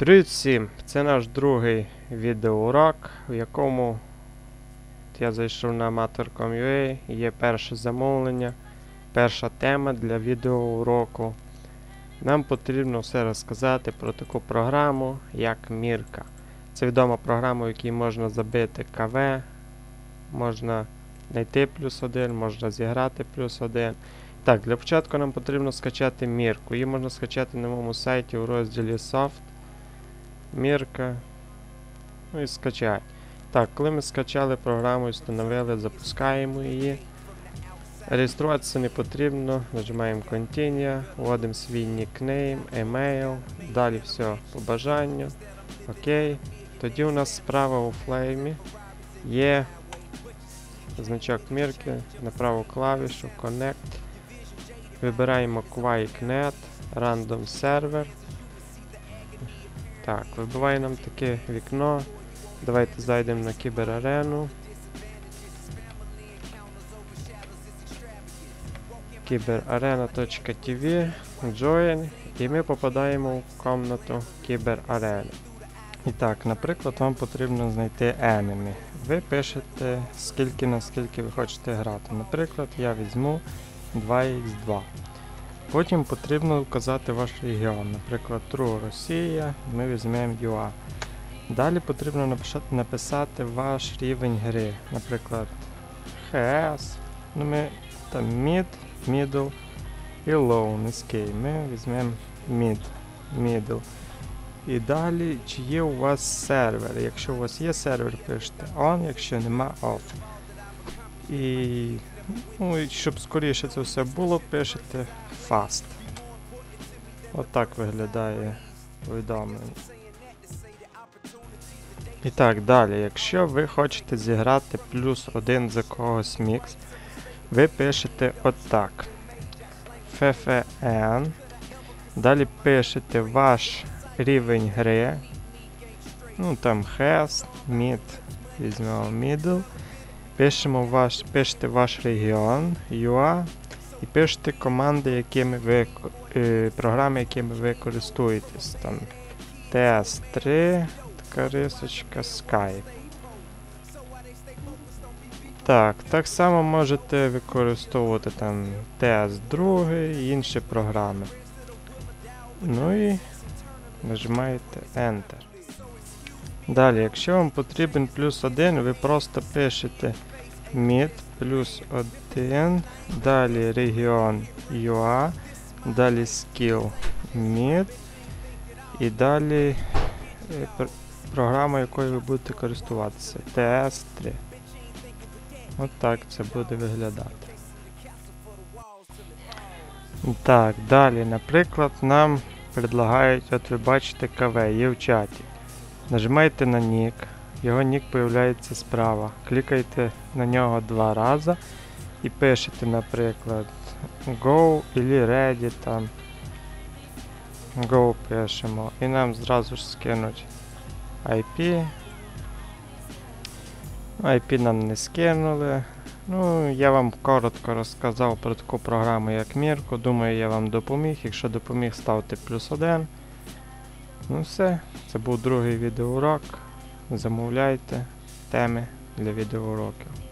Привіт всім! Це наш другий відеоурок, в якому я зайшов на Amator.com.ua, є перше замовлення, перша тема для відеоуроку. Нам потрібно все розказати про таку програму, як Мірка. Це відома програма, в якій можна забити КВ, можна знайти плюс один, можна зіграти плюс один. Так, для початку нам потрібно скачати Мірку. Її можна скачати на моєму сайті у розділі Soft. Мірка. Ну і скачати. Так, коли ми скачали програму і встановили, запускаємо її. Реєструватися не потрібно. Нажимаємо Continue, вводимо свій нікнейм, емейл, далі все по бажанню. Окей. Тоді у нас справа у флеймі є значок мірки на праву клавішу Connect. Вибираємо QuakeNet, Random Server. Так, вибиває нам таке вікно. Давайте зайдемо на кіберарену. Кіберарена.tv Join і ми попадаємо в комнату кіберарени. І так, наприклад, вам потрібно знайти enemy. Ви пишете скільки на скільки ви хочете грати. Наприклад, я візьму 2х2. Потім потрібно вказати ваш регіон. Наприклад, True Росія, ми візьмемо UA. Далі потрібно написати ваш рівень гри. Наприклад, HS. Ну, ми там Mid, Middle і Low, низький. Ми візьмемо Mid, Middle. І далі, чи є у вас сервер. Якщо у вас є сервер, пишете on, якщо нема off. І Ну і щоб скоріше це все було, пишете fast. Отак виглядає повідомлення. І так, далі, якщо ви хочете зіграти плюс один за когось мікс, ви пишете отак. FFN. Далі пишете ваш рівень гри. Ну там has, mid, візьмемо middle. Пишемо ваш, пишете ваш регіон, UA, і пишете команди, якими ви, е, програми, якими ви користуєтесь. Там TS3, така рисочка, Skype. Так, так само можете використовувати там TS2 і інші програми. Ну і нажимаєте Enter. Далі, якщо вам потрібен плюс 1, ви просто пишете mid плюс 1, далі регіон UA, далі skill mid і далі е, програма, якою ви будете користуватися. TS3. От так це буде виглядати. Так, далі, наприклад, нам предлагають, от ви бачите КВ, є в чаті. Нажимаєте на нік, його нік появляється справа. Клікайте на нього два рази і пишете, наприклад, Go или Ready там. Go пишемо. І нам зразу ж скинуть IP. IP нам не скинули. Ну, я вам коротко розказав про таку програму, як Мірку. Думаю, я вам допоміг. Якщо допоміг, ставте плюс один. Ну все, це був другий відеоурок. Замовляйте теми для відеоуроків.